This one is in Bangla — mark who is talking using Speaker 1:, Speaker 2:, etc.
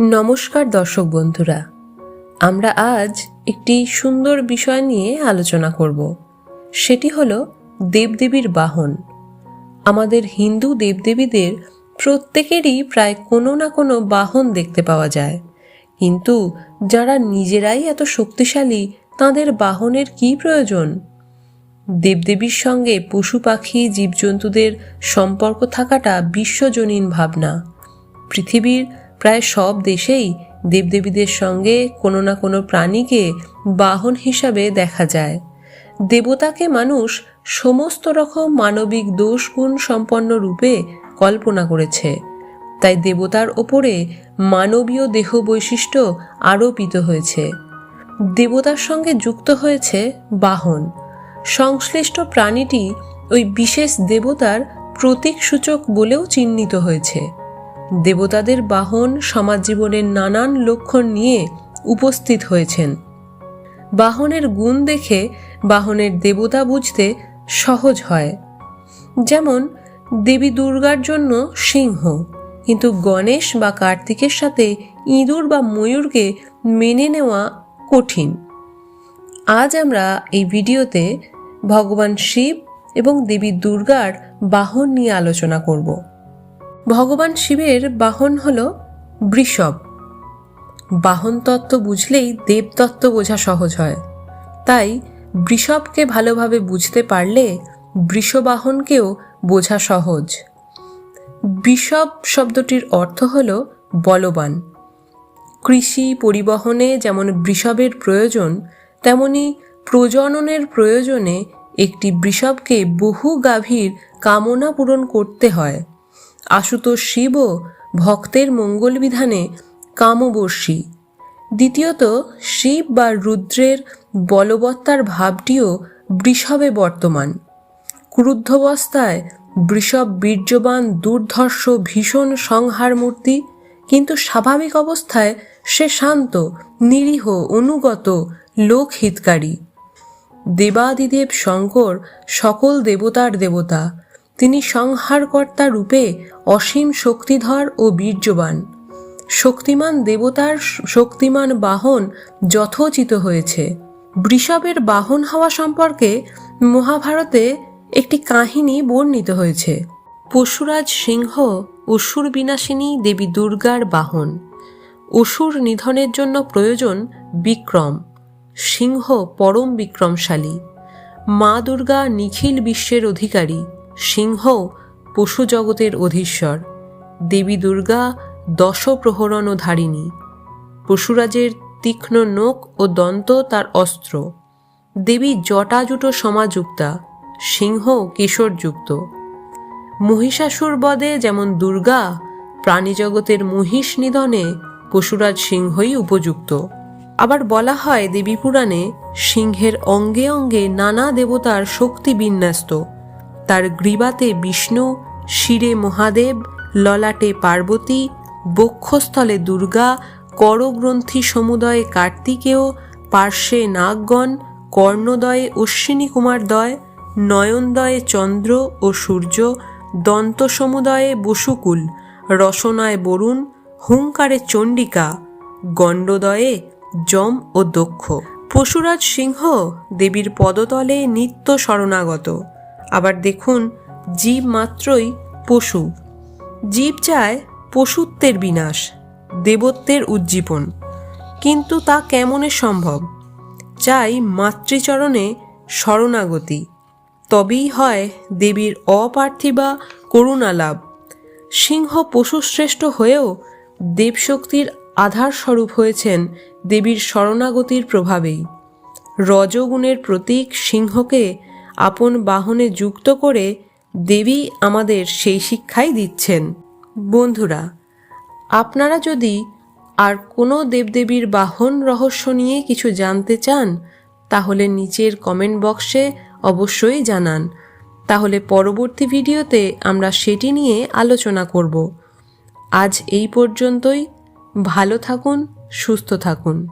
Speaker 1: নমস্কার দর্শক বন্ধুরা, আমরা আজ একটি সুন্দর বিষয় নিয়ে আলোচনা করব। সেটি হল দেবদেবীর বাহন। আমাদের হিন্দু দেবদেবীদের প্রত্যেকেরই প্রায় কোনো না কোনো বাহন দেখতে পাওয়া যায়। কিন্তু যারা নিজেরাই এত শক্তিশালী, তাদের বাহনের কী প্রয়োজন? দেবদেবীর সঙ্গে পশু পাখি, জীবজন্তুদের সম্পর্ক থাকাটা বিশ্বজনীন ভাবনা। পৃথিবীর প্রায় সব দেশেই দেবদেবীদের সঙ্গে কোনো না কোনো প্রাণীকে বাহন হিসাবে দেখা যায়। দেবতাকে মানুষ সমস্ত রকম মানবিক দোষ গুণ সম্পন্ন রূপে কল্পনা করেছে। তাই দেবতার ওপরে মানবীয় দেহ বৈশিষ্ট্য আরোপিত হয়েছে। দেবতার সঙ্গে যুক্ত হয়েছে বাহন। সংশ্লিষ্ট প্রাণীটি ওই বিশেষ দেবতার প্রতীক সূচক বলেও চিহ্নিত হয়েছে। দেবতাদের বাহন সমাজ জীবনের নানান লক্ষণ নিয়ে উপস্থিত হয়েছেন। বাহনের গুণ দেখে বাহনের দেবতা বুঝতে সহজ হয়। যেমন, দেবী দুর্গার জন্য সিংহ, কিন্তু গণেশ বা কার্তিকের সাথে ইঁদুর বা ময়ূরকে মেনে নেওয়া কঠিন। আজ আমরা এই ভিডিওতে ভগবান শিব এবং দেবী দুর্গার বাহন নিয়ে আলোচনা করব। ভগবান শিবের বাহন হল বৃষভ বাহন তত্ত্ব বুঝলেই দেবতত্ত্ব বোঝা সহজ হয়। তাই বৃষভকে ভালোভাবে বুঝতে পারলে বৃষবাহনকেও বোঝা সহজ। বৃষভ শব্দটির অর্থ হল বলবান। কৃষি পরিবহনে যেমন বৃষভের প্রয়োজন, তেমনি প্রজননের প্রয়োজনে একটি বৃষভকে বহু গাভীর কামনা পূরণ করতে হয়। আশুতোষ শিবও ভক্তের মঙ্গল বিধানে কামবর্ষী। দ্বিতীয়ত, শিব বা রুদ্রের বলবত্তার ভাবটিও বৃষভে বর্তমান। ক্রুদ্ধবস্থায় বৃষভ বীর্যবান, দুর্ধর্ষ, ভীষণ সংহার মূর্তি কিন্তু স্বাভাবিক অবস্থায় সে শান্ত, নিরীহ, অনুগত, লোকহিতকারী। দেবাদিদেব শঙ্কর সকল দেবতার দেবতা। তিনি সংহারকর্তা রূপে অসীম শক্তিধর ও বীর্যবান। শক্তিমান দেবতার শক্তিমান বাহন যথোচিত হয়েছে। বৃষভের বাহন হওয়া সম্পর্কে মহাভারতে একটি কাহিনী বর্ণিত হয়েছে। পশুরাজ সিংহ অসুর বিনাশিনী দেবী দুর্গার বাহন। অসুর নিধনের জন্য প্রয়োজন বিক্রম। সিংহ পরম বিক্রমশালী। মা দুর্গা নিখিল বিশ্বের অধিকারী। সিংহ পশু জগতের অধীশ্বর, দেবী দুর্গা দশ প্রহরণ ধারিণী। পশুরাজের তীক্ষ্ণ নোক ও দন্ত তার অস্ত্র। দেবী জটাজুটো সমাযুক্তা, সিংহ কিশোরযুক্ত। মহিষাসুর বদে যেমন দুর্গা, প্রাণীজগতের মহিষ নিধনে পশুরাজ সিংহই উপযুক্ত। আবার বলা হয় দেবী পুরাণে সিংহের অঙ্গে অঙ্গে নানা দেবতার শক্তি বিন্যস্ত। তার গ্রীবাতে বিষ্ণু, শিরে মহাদেব, ললাটে পার্বতী, বক্ষস্থলে দুর্গা, করগ্রন্থি সমুদয়ে কার্তিকেয়, পার্শ্বে নাগগণ, কর্ণদয়ে অশ্বিনী কুমারদয় নয়নদয়ে চন্দ্র ও সূর্য, দন্ত সমুদয়ে বসুকুল, রসনায় বরুণ, হুঙ্কারে চণ্ডিকা, গণ্ডদয়ে যম ও দক্ষ। পশুরাজ সিংহ দেবীর পদতলে নিত্য শরণাগত। আবার দেখুন, জীব মাত্রই পশু। জীব চায় পশুত্বের বিনাশ, দেবত্বের উজ্জীবন। কিন্তু তা কেমনে সম্ভব? চাই মাতৃচরণে শরণাগতি। তবেই হয় দেবীর অপার্থিবা করুণা লাভ। সিংহ পশুশ্রেষ্ঠ হয়েও দেবশক্তির আধার স্বরূপ হয়েছেন দেবীর শরণাগতির প্রভাবেই। রজগুণের প্রতীক সিংহকে আপন বাহনে যুক্ত করে দেবী আমাদের সেই শিক্ষাই দিচ্ছেন। বন্ধুরা, আপনারা যদি আর কোনো দেবদেবীর বাহন রহস্য নিয়ে কিছু জানতে চান, তাহলে নিচের কমেন্ট বক্সে অবশ্যই জানান। তাহলে পরবর্তী ভিডিওতে আমরা সেটি নিয়ে আলোচনা করব। আজ এই পর্যন্তই। ভালো থাকুন, সুস্থ থাকুন।